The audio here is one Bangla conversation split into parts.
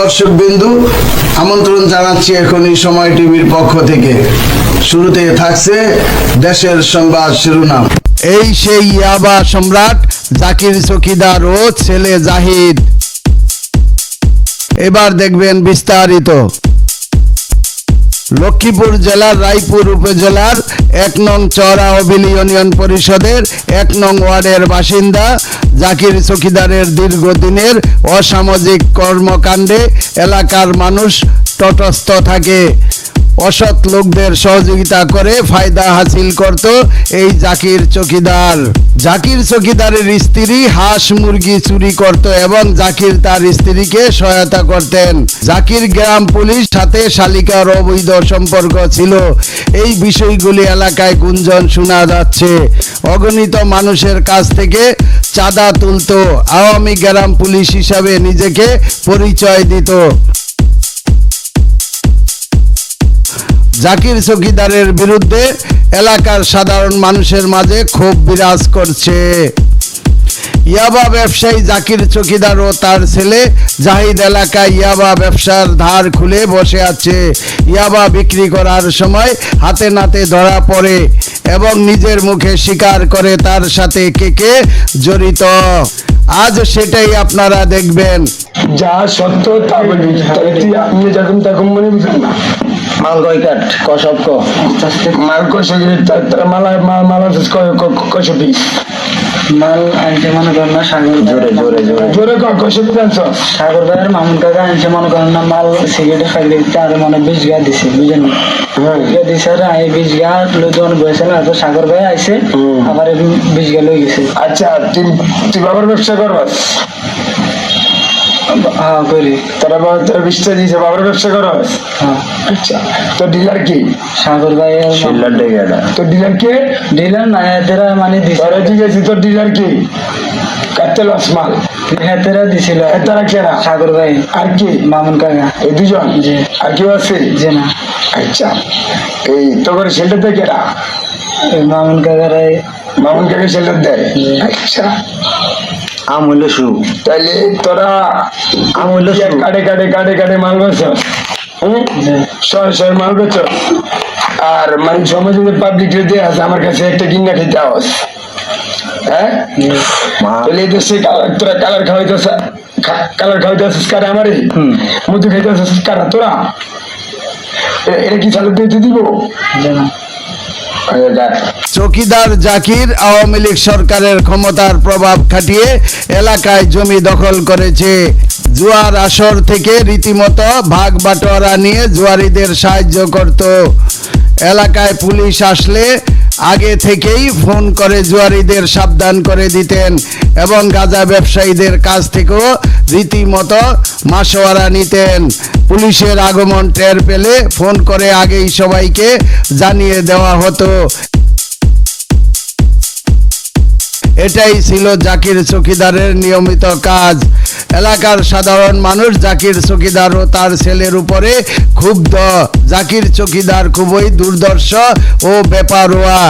দর্শক বিন্দু, আমন্ত্রণ জানাচ্ছি এখন এই সময় টিভির পক্ষ থেকে। শুরুতে থাকছে দেশের সংবাদ শিরোনাম। এই সেই ইয়াবা সম্রাট জাকির চকিদার ও ছেলে জাহিদ। এবার দেখবেন বিস্তারিত। লক্ষ্মীপুর জেলার, রায়পুর উপজেলার, এক নং চড়া অবিলি ইউনিয়ন পরিষদের, এক নং ওয়ার্ডের বাসিন্দা জাকির চকিদারের দীর্ঘদিনের অসামাজিক কর্মকাণ্ডে এলাকার মানুষ তটস্থ থাকে। অসৎ লোকদের সহযোগিতা করে ফায়দা হাসিল করত এই জাকির চকিদার। জাকির চকিদারের স্ত্রী হাঁস মুরগি চুরি করত এবং জাকির তার স্ত্রীকে সহায়তা করতেন। জাকির গ্রাম পুলিশ সাথে শালিকার অবৈধ সম্পর্ক ছিল। এই বিষয়গুলি এলাকায় গুঞ্জন শোনা যাচ্ছে। অগণিত মানুষের কাছ থেকে চাঁদা তুলতো। আওয়ামী গ্রাম পুলিশ হিসাবে নিজেকে পরিচয় দিত। জাকির চকিদারের বিরুদ্ধে এলাকার সাধারণ মানুষের মাঝে ক্ষোভ বিরাজ করছে। ইয়াবা ব্যবসায়ী জাকির চকিদার ও তার ছেলে জাহিদ এলাকায় ইয়াবা ব্যবসার ধার খুলে বসে আছে। ইয়াবা বিক্রি করার সময় হাতে নাতে ধরা পড়ে এবং নিজের মুখে স্বীকার করে তার সাথে কে কে জড়িত। আজ সেটাই আপনারা দেখবেন। যা সত্য তা বলবি তবে আপনি যখন তখন মনে বুঝেন না? মাল কয় কাট ক সব ক? মাল কষে মালা মাল কষে মাল আনছে মনে করেন না সাগর জোরে জোরে জোরে। জোরে ক কষে সাগর ভাইয়ের মামুন কাকা আনছে মনে করেন না মাল সিগারেট খাইলে আর মানে বিশ গা দিছে বুঝেন গা বিশ দিছে আর এই বিশ গা লই যখন বসে না তো সাগর ভাই আইছে আবার বিশ গা লই গেছে। আচ্ছা তুই তুই বাবার ব্যবসা করবাস? হ্যাঁ করি তোরা তোরা বিশটা দিয়েছে বাবার ব্যবসা করবাস হ্যাঁ। আচ্ছা তোর ডিলার কি? সাগর ভাই শিল্লার ডেকে তোর ডিলার কে? দিলেন না এতেরা মানে দিছে। তোরা ঠিক আছে তোর ডিলার কি? কাটতে লস মাল। হেতেরা দিছিল। তারা কেনা সাগর ভাই। আর কি? মামুন কাকা। এই দুজন? জি। আর কেউ আছে? যে না। আচ্ছা এই তোর শেল্টার দেয় কেনা মামুন কাকারাই। মামুন কাকে শেল্টার দেয়? আচ্ছা। আম হইল শু তাহলে তোরা আম হইল শু কাটে কাটে কাটে কাটে মাল বেচ। হুম? যে শয়ে শয়ে মাল বেচ। আর মানে সমাজে যে পাবলিক রে দিয়ে আছে আমার কাছে একটা কিনা খেতে আওয়াজ হ্যাঁ? মা। তাহলে এই দেশে কালার তোরা কালার খাওয়াইতেছ কালার খাওয়াইতেছিস কারা আমারে? মধু খাইতেছিস কারা? তোরা? এটা কি চালু দিতে দিব? না। চকিদার জাকির আওয়ামী লীগ সরকারের ক্ষমতার প্রভাব খাটিয়ে এলাকায় জমি দখল করেছে। জুয়ার আসর থেকে রীতিমতো ভাগ বাটোয়ারা নিয়ে জুয়ারিদের সাহায্য করত। এলাকায় পুলিশ আসলে আগে থেকেই ফোন করে জুয়ারিদের সাবধান করে দিতেন এবং গাঁজা ব্যবসায়ীদের কাছ থেকেও রীতিমতো মাসোয়ারা নিতেন। পুলিশের আগমন টের পেলে ফোন করে আগেই সবাইকে জানিয়ে দেওয়া হতো। এটাই ছিল জাকির চকিদারের নিয়মিত কাজ। এলাকার সাধারণ মানুষ জাকির চকিদার ও তার ছেলের উপরে ক্ষুব্ধ। জাকির চকিদার খুবই দুর্দর্শ ও বেপারোয়া।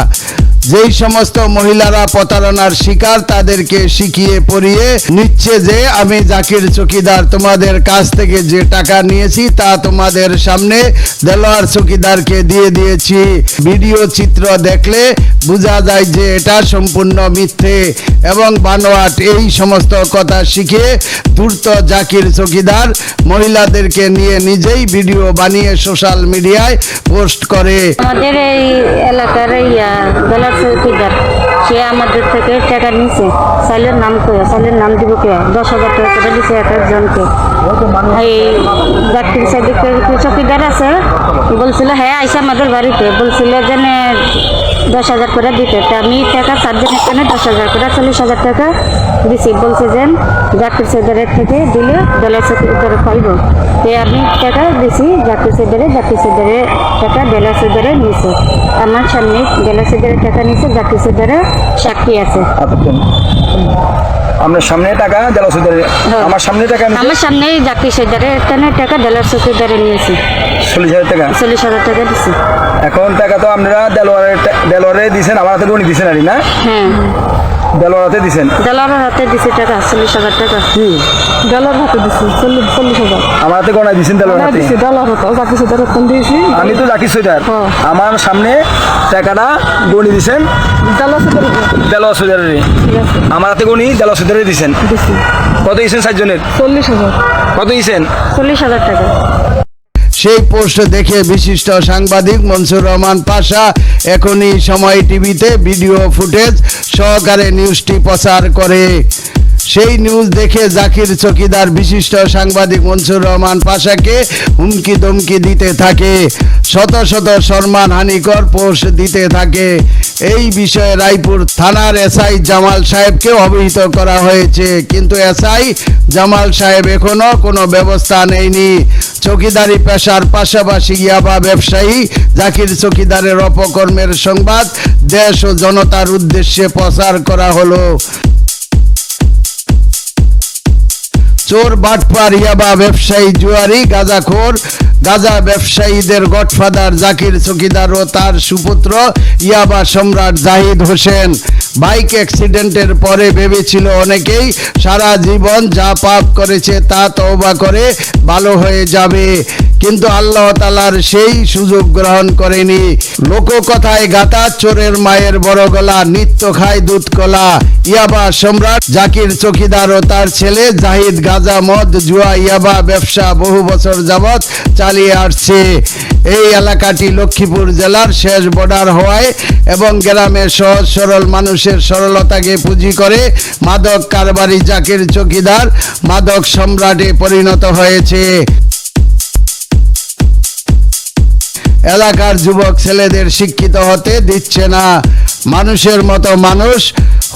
যেই সমস্ত মহিলারা প্রতারণার শিকার তাদেরকে শিখিয়ে পড়িয়ে নিচ্ছে যে আমি জাকির চকিদার তোমাদের কাছ থেকে যে টাকা নিয়েছি তা তোমাদের সামনে দেলোয়ার চকিদারকে দিয়ে দিয়েছি। ভিডিও চিত্র দেখলে বোঝা যায় যে এটা সম্পূর্ণ মিথ্যে এবং বানোয়াট এই সমস্ত কথা শিখে দ্রুত জাকির চকিদার মহিলাদেরকে নিয়ে নিজেই ভিডিও বানিয়ে সোশ্যাল মিডিয়ায় পোস্ট করে। আমাদের এই এলাকার বেলা চৌকিদার সে আমাদের থেকে টাকা নিছে সাইলের নাম কে সাইলের নাম দিব কে? দশ হাজার টাকা করে দিছে এক একজনকে। এই ডাক্তার সাইডে চৌকিদার আছে। বলছিল হ্যাঁ আইসা আমাদের বাড়িতে। বলছিল যে দশ হাজার করে দিতে। তা আমি টাকা চারজনের এখানে দশ হাজার করে চল্লিশ হাজার টাকা দিছি বলছে যে ডাক্তার সাইডারের থেকে দিলে বেলা চৌকিদার পাইব। তো আমি টাকা দিছি জাকির সেদারে জাকির সেদারে টাকা বেলা সেদারে নিছে। আমার সামনে বেলা সেদারে টাকা নিছে জাকির সেদারে সাক্ষী আছে। আপনার সামনে টাকা সুদের আমার সামনে টাকা আমি আমার সামনে জাকির সেদারে এখানে টাকা বেলা চৌকিদারে নিয়েছি? চল্লিশ হাজার টাকা? চল্লিশ হাজার টাকা দিছি। এখন টাকা তো আপনারা দেলোয়ারে দেলোয়ারে দিয়েছেন আমার হাতে গণি দিয়েছেন আর না? হ্যাঁ। দেলোয়ারাতে দিছেন? দেলার হাতে দিছে টাকা চল্লিশ হাজার টাকা। কি ডলার হাতে দিছি চল্লিশ চল্লিশ হাজার। আমার হাতে গনায় দিছেন না দেলোয়ারাতে দিছি ডলার হতো। চাকরি সেটার ফোন দিয়েছি। আমি তো জাকির সুইদার হ্যাঁ। আমার সামনে টাকাটা গণি দিছেন। দেলোয়ার আছে। আমার হাতে গণি দেলোয়ার সুইদারে দিছেন। দিছি। কত দিয়েছেন চারজনের চল্লিশ হাজার। কত দিয়েছেন চল্লিশ হাজার টাকা। সেই পোস্ট দেখে বিশিষ্ট সাংবাদিক মনসুর রহমান পাশা এখনই সময় টিভিতে ভিডিও ফুটেজ সহকারে নিউজটি প্রচার করে। সেই নিউজ দেখে জাকির চকিদার বিশিষ্ট সাংবাদিক মনসুর রহমান পাশাকে হুমকি দমকি দিতে থাকে। শত শত সম্মান হানিকর পোস্ট দিতে থাকে। এই বিষয়ে রায়পুর থানার এসআই জামাল সাহেবকে অবহিত করা হয়েছে। কিন্তু এসআই জামাল সাহেব এখনও কোনো ব্যবস্থা নেয়নি। চকিদারি পেশার পাশাপাশি ইয়াবা ব্যবসায়ী জাকির চকিদারের অপকর্মের সংবাদ দেশ ও জনতার উদ্দেশ্যে প্রচার করা হলো। চোর বাটপার ইয়াবা ব্যবসায়ী জুয়ারি গাজাখোর গাজা ব্যবসায়ীদের গডফাদার জাকির চকিদার ও তার সুপুত্র ইয়াবা সম্রাট জাহিদ হোসেন। বাইক অ্যাক্সিডেন্টের পরে ভেবেছিল অনেকেই, সারা জীবন যা পাপ করেছে তা তওবা করে ভালো হয়ে যাবে। কিন্তু আল্লাহ তালার সেই সুযোগ গ্রহণ করেনি। লোককথায় গাতা চোরের মায়ের বড় গলা, নিত্য খায় দুধ কলা। ইয়াবা সম্রাট জাকির চকিদার ও তার ছেলে জাহিদ গাজা মদ, জুয়া, ইয়াবা ব্যবসা বহু বছর যাবৎ চালিয়ে আসছে। এই এলাকাটি লক্ষ্মীপুর জেলার শেষ বর্ডার হওয়ায় এবং গ্রামের সহজ সরল মানুষের সরলতাকে পুঁজি করে মাদক কারবারি জাকির চকিদার মাদক সম্রাটে পরিণত হয়েছে। এলাকার যুবক ছেলেদের শিক্ষিত হতে দিচ্ছে না। মানুষের মতো মানুষ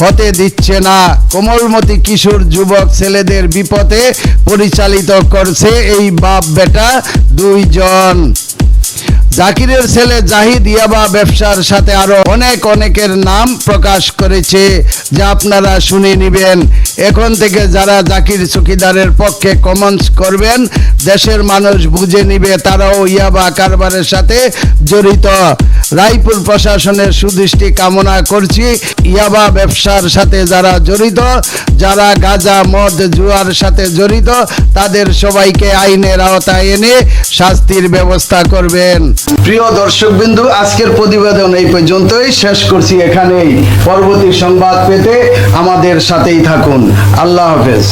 হতে দিচ্ছে না। কোমলমতি কিশোর যুবক ছেলেদের বিপদে পরিচালিত করছে এই বাপ বেটা দুইজন। জাকিরের ছেলে জাহিদ ইয়াবা ব্যবসার সাথে আরও অনেক অনেকের নাম প্রকাশ করেছে, যা আপনারা শুনে নিবেন। এখন থেকে যারা জাকির চকিদারের পক্ষে কমেন্টস করবেন, দেশের মানুষ বুঝে নিবে তারাও ইয়াবা কারবারের সাথে জড়িত। রায়পুর প্রশাসনের সুদৃষ্টি কামনা করছি, ইয়াবা ব্যবসার সাথে যারা জড়িত, যারা গাঁজা, মদ, জুয়ার সাথে জড়িত, তাদের সবাইকে আইনের আওতায় এনে শাস্তির ব্যবস্থা করবেন। প্রিয় দর্শক বিন্দু আজকের প্রতিবেদন এই পর্যন্তই। শেষ করছি এখানেই। পরবর্তী সংবাদ পেতে আমাদের সাথেই থাকুন। আল্লাহ হাফেজ।